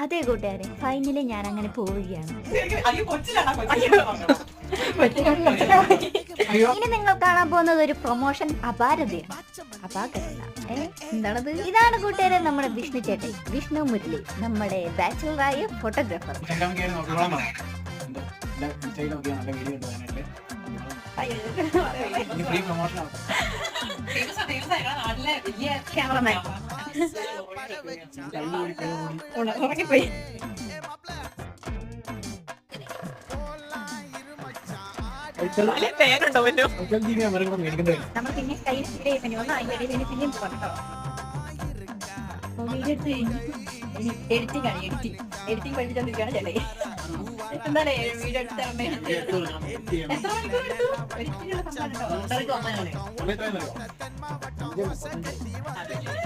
അതെ കൂട്ടുകാരെ ഫൈനലി ഞാൻ അങ്ങനെ പോവുകയാണ് ഇനി നിങ്ങൾ കാണാൻ പോകുന്നത് ഒരു പ്രൊമോഷൻ അപാരതയാണ്. അപാകരല്ല. എന്താണത്? ഇതാണ് കൂട്ടുകാരെ നമ്മുടെ വിഷ്ണു ചേട്ടൻ വിഷ്ണു മുരളി നമ്മുടെ ബാച്ചുലറായ ഫോട്ടോഗ്രാഫർ ക്യാമറമാൻ ഉറങ്ങിപ്പോയി പേരുണ്ടോ നമ്മൾ പിന്നെ കൈ സ്പീഡ് പിന്നെ ഒന്ന് അതിന്റെ ഇടയിൽ ഇനി പിന്നെയും പോകട്ടോ എഡിറ്റിംഗ് ആണ് എഡിറ്റിംഗ് എഡിറ്റിംഗ് പഠിപ്പിച്ചോണ്ടിരിക്കുകയാണ് ചേട്ടേ എന്താണ് വീഡിയോ എടുത്ത എത്ര മണിക്കൂർ എടുത്തു എഡിറ്റിംഗ് സംസാരിച്ചോ ടാറ്റാ